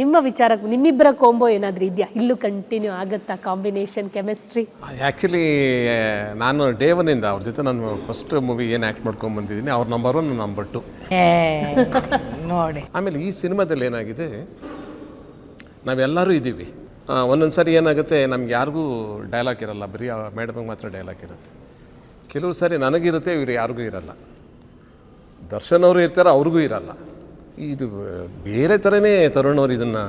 ನಿಮ್ಮ ವಿಚಾರಕ್ಕೆ ನಿಮ್ಮಿಬ್ಬರ ಕೋಂಬೋ ಏನಾದರೂ ಇದೆಯಾ? ಇಲ್ಲೂ ಕಂಟಿನ್ಯೂ ಆಗುತ್ತಾ ಕಾಂಬಿನೇಷನ್ ಕೆಮಿಸ್ಟ್ರಿ ಆ್ಯಕ್ಚುಲಿ ನಾನು ಡೇವನಿಂದ ಅವ್ರ ಜೊತೆ ನಾನು ಫಸ್ಟ್ ಮೂವಿ ಏನು ಆ್ಯಕ್ಟ್ ಮಾಡ್ಕೊಂಡು ಬಂದಿದ್ದೀನಿ ಅವ್ರ ನಂಬರ್ ಒನ್ ನಂಬರ್ ಟು ನೋಡಿ. ಆಮೇಲೆ ಈ ಸಿನಿಮಾದಲ್ಲಿ ಏನಾಗಿದೆ ನಾವೆಲ್ಲರೂ ಇದ್ದೀವಿ. ಒಂದೊಂದು ಸಾರಿ ಏನಾಗುತ್ತೆ ನಮ್ಗೆ ಯಾರಿಗೂ ಡೈಲಾಗ್ ಇರಲ್ಲ ಬರೀ ಮೇಡಮ್ಗೆ ಮಾತ್ರ ಡೈಲಾಗ್ ಇರುತ್ತೆ. ಕೆಲವು ಸಾರಿ ನನಗಿರುತ್ತೆ ಇವ್ರು ಯಾರಿಗೂ ಇರಲ್ಲ. ದರ್ಶನ್ ಅವರು ಇರ್ತಾರೆ ಅವ್ರಿಗೂ ಇರಲ್ಲ. ಇದು ಬೇರೆ ಥರನೇ ತರುಣವ್ರು ಇದನ್ನು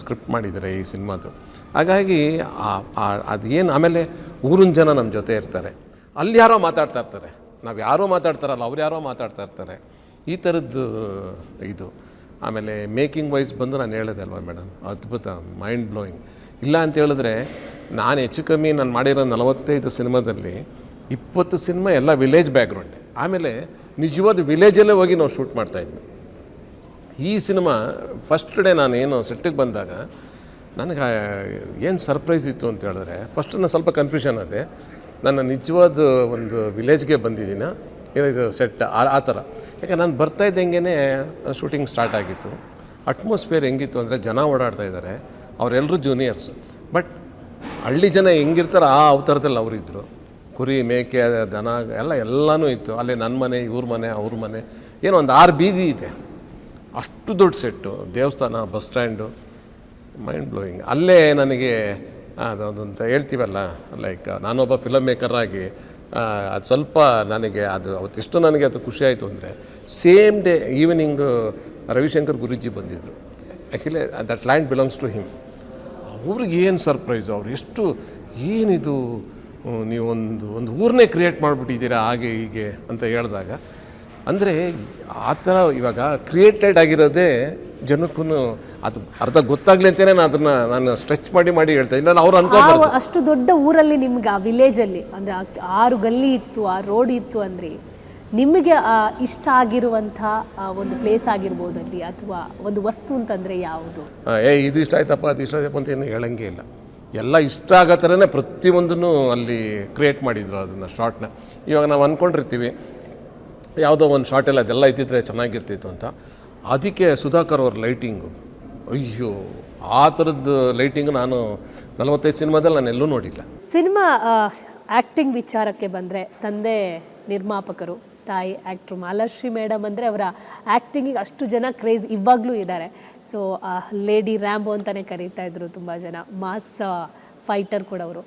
ಸ್ಕ್ರಿಪ್ಟ್ ಮಾಡಿದ್ದಾರೆ ಈ ಸಿನಿಮಾದು. ಹಾಗಾಗಿ ಅದೇನು, ಆಮೇಲೆ ಊರಿನ ಜನ ನಮ್ಮ ಜೊತೆ ಇರ್ತಾರೆ. ಅಲ್ಲಿ ಯಾರೋ ಮಾತಾಡ್ತಾ ಇರ್ತಾರೆ. ನಾವು ಯಾರೋ ಮಾತಾಡ್ತಾರಲ್ಲ, ಅವ್ರು ಯಾರೋ ಮಾತಾಡ್ತಾ ಇರ್ತಾರೆ. ಈ ಥರದ್ದು ಇದು. ಆಮೇಲೆ ಮೇಕಿಂಗ್ ವೈಸ್ ಬಂದು ನಾನು ಹೇಳಿದೆ ಅಲ್ವಾ ಮೇಡಮ್ ಅದ್ಭುತ ಮೈಂಡ್ ಬ್ಲೋಯಿಂಗ್ ಇಲ್ಲ ಅಂತ ಹೇಳಿದ್ರೆ, ನಾನು ಹೆಚ್ಚು ಕಮ್ಮಿ ನಾನು ಮಾಡಿರೋ ನಲವತ್ತೈದು ಸಿನಿಮಾದಲ್ಲಿ ಇಪ್ಪತ್ತು ಸಿನಿಮಾ ಎಲ್ಲ ವಿಲೇಜ್ ಬ್ಯಾಕ್ಗ್ರೌಂಡ್ ಆಮೇಲೆ ನಿಜವಾದ ವಿಲೇಜಲ್ಲೇ ಹೋಗಿ ನಾವು ಶೂಟ್ ಮಾಡ್ತಾಯಿದ್ವಿ ಈ ಸಿನಿಮಾ ಫಸ್ಟ್ ಡೇ ನಾನು ಏನು ಸೆಟ್ಟಿಗೆ ಬಂದಾಗ ನನಗೆ ಏನು ಸರ್ಪ್ರೈಸ್ ಇತ್ತು ಅಂತ ಹೇಳಿದ್ರೆ ಫಸ್ಟ್ ನಾನು ಸ್ವಲ್ಪ ಕನ್ಫ್ಯೂಷನ್ ಅದೇ ನನ್ನ ನಿಜವಾದ ಒಂದು ವಿಲೇಜ್ಗೆ ಬಂದಿದ್ದೀನ. ಇದು ಸೆಟ್ ಆ ಆ ಥರ. ಯಾಕೆ ನಾನು ಬರ್ತಾ ಇದ್ದಂಗೆ ಶೂಟಿಂಗ್ ಸ್ಟಾರ್ಟ್ ಆಗಿತ್ತು. ಅಟ್ಮಾಸ್ಫಿಯರ್ ಹೆಂಗಿತ್ತು ಅಂದರೆ ಜನ ಓಡಾಡ್ತಾ ಇದ್ದಾರೆ. ಅವರೆಲ್ಲರೂ ಜೂನಿಯರ್ಸ್ ಬಟ್ ಹಳ್ಳಿ ಜನ ಹೆಂಗಿರ್ತಾರೆ ಆ ಅವತಾರದಲ್ಲಿ ಅವರಿದ್ದರು ಕುರಿ ಮೇಕೆ, ದನ, ಎಲ್ಲ, ಎಲ್ಲನೂ ಇತ್ತು. ಅಲ್ಲಿ ನನ್ನ ಮನೆ, ಇವ್ರ ಮನೆ, ಅವ್ರ ಮನೆ. ಏನೋ ಒಂದು ಆರು ಬೀದಿ ಇದೆ. ಅಷ್ಟು ದೊಡ್ಡ ಸೆಟ್ಟು, ದೇವಸ್ಥಾನ, ಬಸ್ ಸ್ಟ್ಯಾಂಡು ಮೈಂಡ್ ಬ್ಲೋಯಿಂಗ್ ಅಲ್ಲೇ ನನಗೆ ಅದೊಂದಂತ ಹೇಳ್ತೀವಲ್ಲ ಲೈಕ್ ನಾನೊಬ್ಬ ಫಿಲಮ್ ಮೇಕರಾಗಿ ಅದು ಸ್ವಲ್ಪ ನನಗೆ ಅದು, ಅವತ್ತಿಷ್ಟು ನನಗೆ ಅದು ಖುಷಿ ಆಯಿತು ಅಂದರೆ same day evening Ravishankar Guruji ಬಂದಿದ್ದರು actually that land belongs to him ಅವ್ರಿಗೆ ಏನು ಸರ್ಪ್ರೈಸು ಅವ್ರು ಎಷ್ಟು, ಏನಿದು ನೀವೊಂದು ನೀವು ಒಂದು ಒಂದು ಊರನ್ನೇ ಕ್ರಿಯೇಟ್ ಮಾಡಿಬಿಟ್ಟಿದ್ದೀರಾ, ಹಾಗೆ ಹೀಗೆ ಅಂತ ಹೇಳಿದಾಗ ಅಂದರೆ ಆ ಥರ ಇವಾಗ ಕ್ರಿಯೇಟೆಡ್ ಆಗಿರೋದೇ ಜನಕ್ಕೂ ಅದು ಅರ್ಧ ಗೊತ್ತಾಗ್ಲಿ ಅಂತಲೇ ನಾನು ಅದನ್ನು ನಾನು ಸ್ಟ್ರೆಚ್ ಮಾಡಿ ಮಾಡಿ ಹೇಳ್ತಾ ಇದ್ದೀನಿ ನಾನು ಅವ್ರು ಅನ್ಕೊಂಡು ಅನ್ಕೋಬಾರ್ದು ಅಷ್ಟು ದೊಡ್ಡ ಊರಲ್ಲಿ ನಿಮ್ಗೆ ಆ ವಿಲೇಜಲ್ಲಿ ಅಂದರೆ ಆರು ಗಲ್ಲಿ ಇತ್ತು ಆ ರೋಡ್ ಇತ್ತು ಅಂದರೆ ನಿಮಗೆ ಇಷ್ಟ ಆಗಿರುವಂಥ ಒಂದು ಪ್ಲೇಸ್ ಆಗಿರ್ಬೋದಲ್ಲಿ ಅಥವಾ ಒಂದು ವಸ್ತು ಅಂತಂದರೆ ಯಾವುದು? ಏ ಇದು ಇಷ್ಟ ಆಯ್ತಪ್ಪ ಅದು ಇಷ್ಟ ಆಯ್ತಪ್ಪ ಅಂತ ಏನು ಹೇಳಂಗೆ ಇಲ್ಲ. ಎಲ್ಲ ಇಷ್ಟ ಆಗೋ ಥರನೇ ಪ್ರತಿಯೊಂದನ್ನು ಅಲ್ಲಿ ಕ್ರಿಯೇಟ್ ಮಾಡಿದ್ರು ಅದನ್ನು ಶಾರ್ಟ್ನ ಇವಾಗ ನಾವು ಅಂದ್ಕೊಂಡಿರ್ತೀವಿ ಯಾವುದೋ ಒಂದು ಶಾರ್ಟೆಲ್ಲ ಅದೆಲ್ಲ ಇದ್ದಿದ್ರೆ ಚೆನ್ನಾಗಿರ್ತಿತ್ತು ಅಂತ. ಅದಕ್ಕೆ ಸುಧಾಕರ್ ಅವ್ರ ಲೈಟಿಂಗು ಅಯ್ಯೋ, ಆ ಥರದ್ದು ಲೈಟಿಂಗ್ ನಾನು ನಲವತ್ತೈದು ಸಿನಿಮಾದಲ್ಲಿ ನಾನು ಎಲ್ಲೂ ನೋಡಿಲ್ಲ. ಸಿನಿಮಾ ಆ್ಯಕ್ಟಿಂಗ್ ವಿಚಾರಕ್ಕೆ ಬಂದರೆ ತಂದೆ ನಿರ್ಮಾಪಕರು, ತಾಯಿ ಆ್ಯಕ್ಟ್ರು ಮಾಲಾಶ್ರೀ ಮೇಡಮ್ ಅಂದರೆ ಅವರ ಆ್ಯಕ್ಟಿಂಗಿಗೆ ಅಷ್ಟು ಜನ ಕ್ರೇಜ್ ಇವಾಗಲೂ ಇದ್ದಾರೆ. ಸೊ ಲೇಡಿ ರ್ಯಾಂಬೋ ಅಂತಲೇ ಕರೀತಾ ಇದ್ರು ತುಂಬ ಜನ. ಮಾಸ್ ಫೈಟರ್ ಕೂಡ ಅವರು.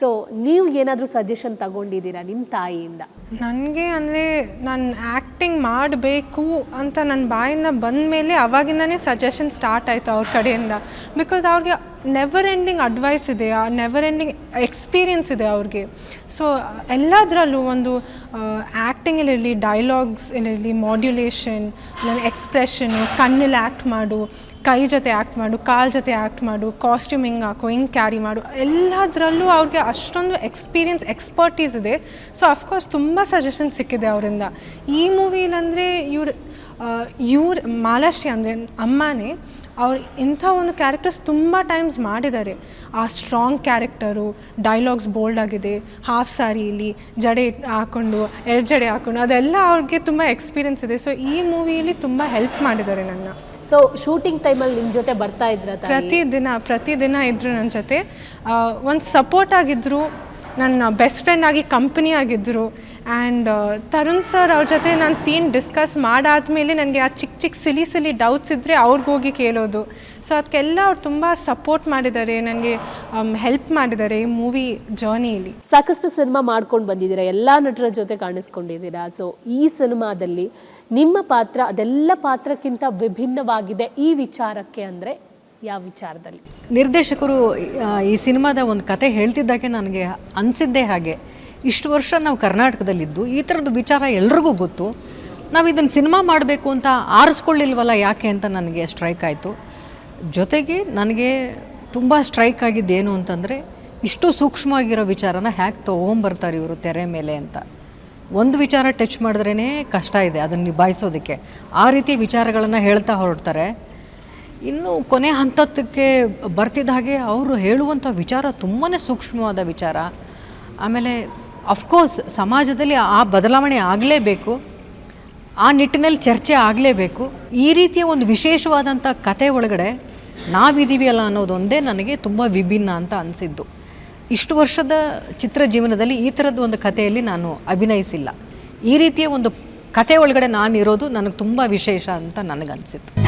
ಸೊ ನೀವು ಏನಾದರೂ ಸಜೆಷನ್ ತಗೊಂಡಿದ್ದೀರಾ ನಿಮ್ಮ ತಾಯಿಯಿಂದ? ನನಗೆ ಅಂದರೆ ನಾನು ಆ್ಯಕ್ಟಿಂಗ್ ಮಾಡಬೇಕು ಅಂತ ನನ್ನ ಬಾಯಿಂದ ಬಂದ ಮೇಲೆ ಅವಾಗಿಂದನೇ ಸಜೆಷನ್ ಸ್ಟಾರ್ಟ್ ಆಯಿತು ಅವ್ರ ಕಡೆಯಿಂದ. ಬಿಕಾಸ್ ಅವ್ರಿಗೆ ನೆವರ್ ಎಂಡಿಂಗ್ ಅಡ್ವೈಸ್ ಇದೆ, ಆ ನೆವರ್ ಎಂಡಿಂಗ್ ಎಕ್ಸ್ಪೀರಿಯನ್ಸ್ ಇದೆ ಅವ್ರಿಗೆ. ಸೊ ಎಲ್ಲದರಲ್ಲೂ ಒಂದು ಆ್ಯಕ್ಟಿಂಗಲ್ಲಿರಲಿ ಡೈಲಾಗ್ಸ್ ಮಾಡ್ಯುಲೇಷನ್ ನನ್ನ ಎಕ್ಸ್ಪ್ರೆಷನ್ ಕಣ್ಣಲ್ಲಿ ಆ್ಯಕ್ಟ್ ಮಾಡು ಕೈ ಜೊತೆ ಆ್ಯಕ್ಟ್ ಮಾಡು, ಕಾಲ್ ಜೊತೆ ಆ್ಯಕ್ಟ್ ಮಾಡು ಕಾಸ್ಟ್ಯೂಮ್ ಹಿಂಗೆ ಹಿಂಗ್ ಹಿಂಗೆ ಕ್ಯಾರಿ ಮಾಡು, ಎಲ್ಲದರಲ್ಲೂ ಅವ್ರಿಗೆ ಅಷ್ಟೊಂದು ಎಕ್ಸ್ಪೀರಿಯನ್ಸ್ ಎಕ್ಸ್ಪರ್ಟೀಸ್ ಇದೆ. ಸೊ ಅಫ್ಕೋರ್ಸ್ ತುಂಬ ಸಜೆಷನ್ ಸಿಕ್ಕಿದೆ ಅವರಿಂದ. ಈ ಮೂವಿಲಂದರೆ ಇವ್ರು ಇವ್ರು ಮಾಲಾಶ್ರೀ ಅಂದರೆ ಅಮ್ಮನೇ ಅವ್ರು ಇಂಥ ಒಂದು ಕ್ಯಾರೆಕ್ಟರ್ಸ್ ತುಂಬ ಟೈಮ್ಸ್ ಮಾಡಿದ್ದಾರೆ. ಆ ಸ್ಟ್ರಾಂಗ್ ಕ್ಯಾರೆಕ್ಟರು ಡೈಲಾಗ್ಸ್ ಬೋಲ್ಡ್ ಆಗಿದೆ. ಹಾಫ್ ಸಾರಿಯಲ್ಲಿ ಜಡೆ ಹಾಕ್ಕೊಂಡು ಎರಡು ಜಡೆ ಹಾಕ್ಕೊಂಡು ಅದೆಲ್ಲ ಅವ್ರಿಗೆ ತುಂಬ ಎಕ್ಸ್ಪೀರಿಯನ್ಸ್ ಇದೆ. ಸೊ ಈ ಮೂವಿಯಲ್ಲಿ ತುಂಬ ಹೆಲ್ಪ್ ಮಾಡಿದ್ದಾರೆ ನನ್ನ. ಸೊ ಶೂಟಿಂಗ್ ಟೈಮಲ್ಲಿ ನಿಮ್ಮ ಜೊತೆ ಬರ್ತಾ ಇದ್ರ ಪ್ರತಿದಿನ ಪ್ರತಿದಿನ ಇದ್ರು ನನ್ನ ಜೊತೆ. ಒಂದು ಸಪೋರ್ಟ್ ಆಗಿದ್ದರು ನನ್ನ ಬೆಸ್ಟ್ ಫ್ರೆಂಡ್ ಆಗಿ ಕಂಪ್ನಿ ಆಗಿದ್ದರು ಆ್ಯಂಡ್ ತರುಣ್ ಸರ್ ಅವ್ರ ಜೊತೆ ನಾನು ಸೀನ್ ಡಿಸ್ಕಸ್ ಮಾಡಾದ್ಮೇಲೆ ನನಗೆ ಆ ಚಿಕ್ಕ ಚಿಕ್ಕ ಸಿಲಿ ಸಿಲಿ ಡೌಟ್ಸ್ ಇದ್ದರೆ ಅವ್ರಿಗೋಗಿ ಕೇಳೋದು. ಸೊ ಅದಕ್ಕೆಲ್ಲ ಅವ್ರು ತುಂಬ ಸಪೋರ್ಟ್ ಮಾಡಿದ್ದಾರೆ ನನಗೆ ಹೆಲ್ಪ್ ಮಾಡಿದ್ದಾರೆ ಈ ಮೂವಿ ಜರ್ನಿಯಲ್ಲಿ ಸಾಕಷ್ಟು ಸಿನಿಮಾ ಮಾಡ್ಕೊಂಡು ಬಂದಿದ್ದೀರಾ? ಎಲ್ಲ ನಟರ ಜೊತೆ ಕಾಣಿಸ್ಕೊಂಡಿದ್ದೀರಾ? ಸೊ ಈ ಸಿನಿಮಾದಲ್ಲಿ ನಿಮ್ಮ ಪಾತ್ರ, ಅದೆಲ್ಲ ಪಾತ್ರಕ್ಕಿಂತ ವಿಭಿನ್ನವಾಗಿದೆ ಈ ವಿಚಾರಕ್ಕೆ ಅಂದರೆ? ಯಾವ ವಿಚಾರದಲ್ಲಿ? ನಿರ್ದೇಶಕರು ಈ ಸಿನಿಮಾದ ಒಂದು ಕತೆ ಹೇಳ್ತಿದ್ದಾಗೆ ನನಗೆ ಅನಿಸಿದ್ದೇ ಹಾಗೆ. ಇಷ್ಟು ವರ್ಷ ನಾವು ಕರ್ನಾಟಕದಲ್ಲಿದ್ದು, ಈ ಥರದ್ದು ವಿಚಾರ ಎಲ್ರಿಗೂ ಗೊತ್ತು. ನಾವು ಇದನ್ನು ಸಿನಿಮಾ ಮಾಡಬೇಕು ಅಂತ ಆರಿಸ್ಕೊಳ್ಳಿಲ್ವಲ್ಲ ಯಾಕೆ ಅಂತ ನನಗೆ ಸ್ಟ್ರೈಕ್ ಆಯಿತು. ಜೊತೆಗೆ ನನಗೆ ತುಂಬ ಸ್ಟ್ರೈಕ್ ಆಗಿದ್ದೇನು ಅಂತಂದರೆ, ಇಷ್ಟು ಸೂಕ್ಷ್ಮವಾಗಿರೋ ವಿಚಾರನ ಹ್ಯಾಕ್ ತೊಗೊಂಬರ್ತಾರೆ ಇವರು ತೆರೆ ಮೇಲೆ ಅಂತ. ಒಂದು ವಿಚಾರ ಟಚ್ ಮಾಡಿದ್ರೇ ಕಷ್ಟ ಇದೆ ಅದನ್ನು ನಿಭಾಯಿಸೋದಕ್ಕೆ. ಆ ರೀತಿ ವಿಚಾರಗಳನ್ನು ಹೇಳ್ತಾ ಹೊರಡ್ತಾರೆ. ಇನ್ನು ಕೊನೆ ಹಂತಕ್ಕೆ ಬರ್ತಿದ್ದ ಹಾಗೆ ಅವರು ಹೇಳುವಂಥ ವಿಚಾರ ತುಂಬಾ ಸೂಕ್ಷ್ಮವಾದ ವಿಚಾರ. ಆಮೇಲೆ ಅಫ್ಕೋರ್ಸ್ ಸಮಾಜದಲ್ಲಿ ಆ ಬದಲಾವಣೆ ಆಗಲೇಬೇಕು. ಆ ನಿಟ್ಟಿನಲ್ಲಿ ಚರ್ಚೆ ಆಗಲೇಬೇಕು. ಈ ರೀತಿಯ ಒಂದು ವಿಶೇಷವಾದಂಥ ಕತೆ ಒಳಗಡೆ ನಾವಿದ್ದೀವಿಯಲ್ಲ ಅನ್ನೋದೊಂದೇ ನನಗೆ ತುಂಬ ವಿಭಿನ್ನ ಅಂತ ಅನಿಸಿದ್ದು. ಇಷ್ಟು ವರ್ಷದ ಚಿತ್ರ ಜೀವನದಲ್ಲಿ ಈ ಥರದ ಒಂದು ಕಥೆಯಲ್ಲಿ ನಾನು ಅಭಿನಯಿಸಿಲ್ಲ. ಈ ರೀತಿಯ ಒಂದು ಕತೆ ಒಳಗಡೆ ನಾನು ಇರೋದು ನನಗೆ ತುಂಬ ವಿಶೇಷ ಅಂತ ನನಗನ್ಸಿತ್ತು.